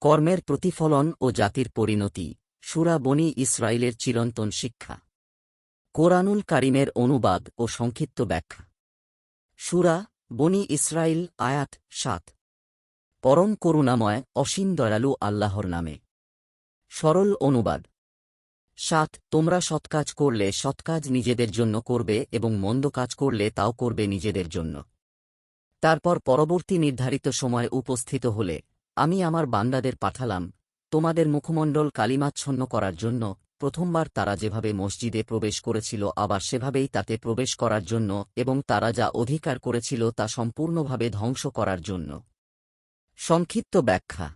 কর্মের প্রতিফলন ও জাতির পরিণতি, সুরা বনি ইসরায়েলের চিরন্তন শিক্ষা। কোরআনুল কারিমের অনুবাদ ও সংক্ষিপ্ত ব্যাখ্যা। সুরা বনি ইসরায়েল আয়াত সাত। পরম করুণাময়, অসীম দয়ালু আল্লাহর নামে। সরল অনুবাদ। সাত, তোমরা সৎকাজ করলে সৎকাজ নিজেদের জন্য করবে এবং মন্দ কাজ করলে তাও করবে নিজেদের জন্য। তারপর পরবর্তী নির্ধারিত সময় উপস্থিত হলে আমি আমার বান্দাদের পাঠালাম, তোমাদের মুখমণ্ডল কালিমাচ্ছন্ন করার জন্য, প্রথমবার তারা যেভাবে মসজিদে প্রবেশ করেছিল, আবার সেভাবেই তাতে প্রবেশ করার জন্য, এবং তারা যা অধিকার করেছিল তা সম্পূর্ণভাবে ধ্বংস করার জন্য। সংক্ষিপ্ত ব্যাখ্যা।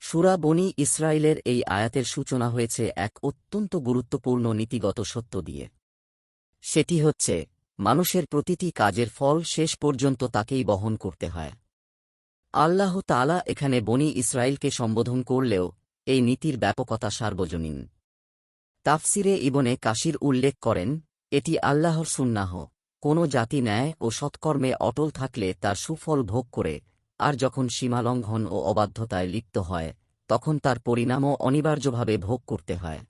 সুরা বনি ইসরায়েলের এই আয়াতের সূচনা হয়েছে এক অত্যন্ত গুরুত্বপূর্ণ নীতিগত সত্য দিয়ে। সেটি হচ্ছে, মানুষের প্রতিটি কাজের ফল শেষ পর্যন্ত তাকেই বহন করতে হয়। আল্লাহ তালা এখানে বনি ইসরায়েলকে সম্বোধন করলেও এই নীতির ব্যাপকতা সার্বজনীন। তাফসিরে ইবনে কাশির উল্লেখ করেন, এটি আল্লাহর সুন্নাহ, কোনো জাতি ন্যায় ও সৎকর্মে অটল থাকলে তার সুফল ভোগ করে, আর যখন সীমালঙ্ঘন ও অবাধ্যতায় লিপ্ত হয়, তখন তার পরিণামও অনিবার্যভাবে ভোগ করতে হয়।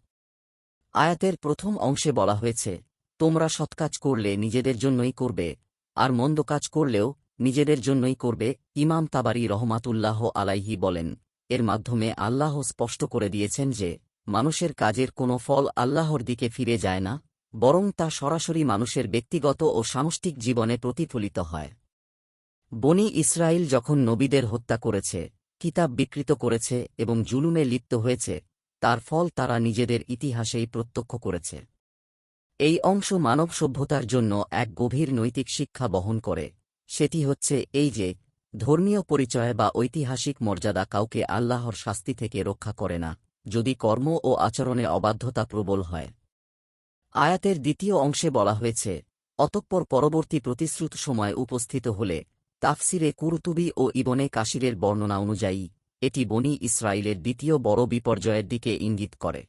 আয়াতের প্রথম অংশে বলা হয়েছে, তোমরা সৎকাজ করলে নিজেদের জন্যই করবে, আর মন্দ কাজ করলেও নিজেদের জন্যই করবে, ইমাম তাবারি রহমাতুল্লাহ আলাইহি বলেন। এর মাধ্যমে আল্লাহ স্পষ্ট করে দিয়েছেন যে, মানুষের কাজের কোনো ফল আল্লাহর দিকে ফিরে যায় না, বরং তা সরাসরি মানুষের ব্যক্তিগত ও সামষ্টিক জীবনে প্রতিফলিত হয়। বনি ইসরায়েল যখন নবীদের হত্যা করেছে, কিতাব বিকৃত করেছে এবং জুলুমে লিপ্ত হয়েছে, তার ফল তারা নিজেদের ইতিহাসেই প্রত্যক্ষ করেছে। এই অংশ মানব সভ্যতার জন্য এক গভীর নৈতিক শিক্ষা বহন করে। সেটি হচ্ছে এই যে, ধর্মীয় পরিচয় বা ঐতিহাসিক মর্যাদা কাউকে আল্লাহর শাস্তি থেকে রক্ষা করে না, যদি কর্ম ও আচরণে অবাধ্যতা প্রবল হয়। আয়াতের দ্বিতীয় অংশে বলা হয়েছে, অতঃপর পরবর্তী প্রতিশ্রুত সময় উপস্থিত হলে, তাফসিরে কুরতুবি ও ইবনে কাশিরের বর্ণনা অনুযায়ী, এটি বনি ইসরায়েলের দ্বিতীয় বড় বিপর্যয়ের দিকে ইঙ্গিত করে।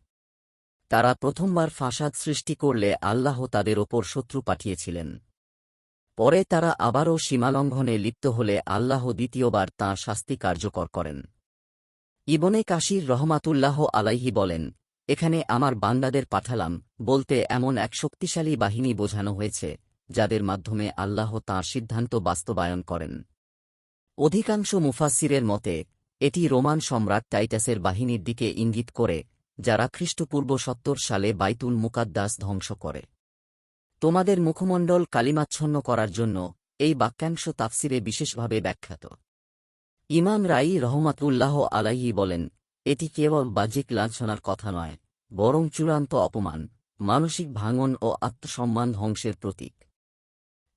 তারা প্রথমবার ফাসাদ সৃষ্টি করলে আল্লাহ তাদের ওপর শত্রু পাঠিয়েছিলেন। পরে তারা আবারও সীমালঙ্ঘনে লিপ্ত হলে আল্লাহ দ্বিতীয়বার তাঁর শাস্তি কার্যকর করেন। ইবনে কাশির রহমাতুল্লাহ আলাইহি বলেন, এখানে আমার বান্দাদের পাঠালাম বলতে এমন এক শক্তিশালী বাহিনী বোঝানো হয়েছে, যাদের মাধ্যমে আল্লাহ তাঁর সিদ্ধান্ত বাস্তবায়ন করেন। অধিকাংশ মুফাসিরের মতে, এটি রোমান সম্রাট টাইটাসের বাহিনীর দিকে ইঙ্গিত করে, যারা খ্রিস্টপূর্ব সত্তর সালে বাইতুল মুকাদ্দাস ধ্বংস করে। তোমাদের মুখমণ্ডল কালিমাচ্ছন্ন করার জন্য এই বাক্যাংশ তাফসিরে বিশেষভাবে ব্যাখ্যাত। ইমাম রাই রহমাতুল্লাহ আলাইহি বলেন, এটি কেবল বাহ্যিক লাঞ্ছনার কথা নয়, বরং চূড়ান্ত অপমান, মানসিক ভাঙন ও আত্মসম্মান ধ্বংসের প্রতীক।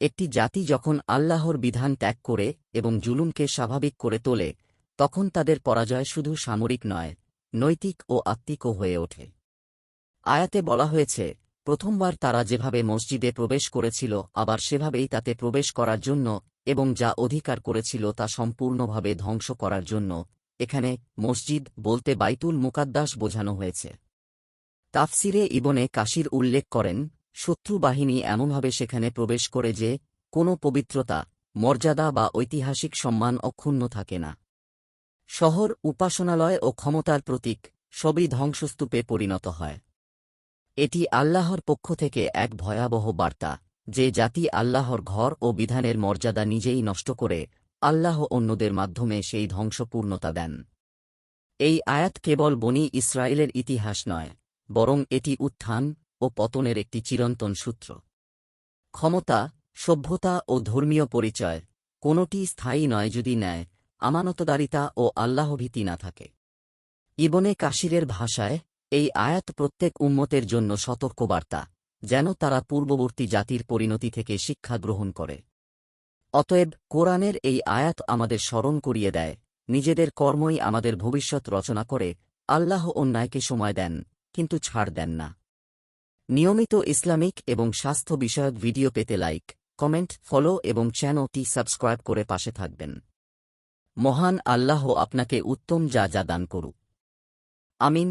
একটি জাতি যখন আল্লাহর বিধান ত্যাগ করে এবং জুলুমকে স্বাভাবিক করে তোলে, তখন তাদের পরাজয় শুধু সামরিক নয়, নৈতিক ও আত্মিকও হয়ে ওঠে। আয়াতে বলা হয়েছে প্রথমবার তারা যেভাবে মসজিদে প্রবেশ করেছিল, আবার সেভাবেই তাতে প্রবেশ করার জন্য এবং যা অধিকার করেছিল তা সম্পূর্ণভাবে ধ্বংস করার জন্য, এখানে মসজিদ বলতে বাইতুল মুকাদ্দাস বোঝানো হয়েছে। তাফসিরে ইবনে কাশির উল্লেখ করেন, শত্রু বাহিনী এমনভাবে সেখানে প্রবেশ করে যে, কোনো পবিত্রতা, মর্যাদা বা ঐতিহাসিক সম্মান অক্ষুণ্ণ থাকে না। শহর, উপাসনালয় ও ক্ষমতার প্রতীক, সবই ধ্বংসস্তূপে পরিণত হয়। এটি আল্লাহর পক্ষ থেকে এক ভয়াবহ বার্তা, যে জাতি আল্লাহর ঘর ও বিধানের মর্যাদা নিজেই নষ্ট করে আল্লাহ অন্যদের মাধ্যমে সেই ধ্বংসপূর্ণতা দেন। এই আয়াত কেবল বনি ইসরায়েলের ইতিহাস নয়, বরং এটি উত্থান ও পতনের একটি চিরন্তন সূত্র। ক্ষমতা, সভ্যতা ও ধর্মীয় পরিচয় কোনটি স্থায়ী নয় যদি নেয় আমানতদারিতা ও আল্লাহভীতি না থাকে। ইবনে কাশিরের ভাষায় এই আয়াত প্রত্যেক উম্মতের জন্য সতর্কবার্তা, যেন তারা পূর্ববর্তী জাতির পরিণতি থেকে শিক্ষা গ্রহণ করে। অতএব কোরআনের এই আয়াত আমাদের স্মরণ করিয়ে দেয়, নিজেদের কর্মই আমাদের ভবিষ্যৎ রচনা করে, আল্লাহ অন্যায়কে সময় দেন, কিন্তু ছাড় দেন না। নিয়মিত ইসলামিক এবং স্বাস্থ্য বিষয়ক ভিডিও পেতে লাইক, কমেন্ট, ফলো এবং চ্যানেলটি সাবস্ক্রাইব করে পাশে থাকবেন। মহান আল্লাহ আপনাকে উত্তম যা যা দান করুক। আমিন।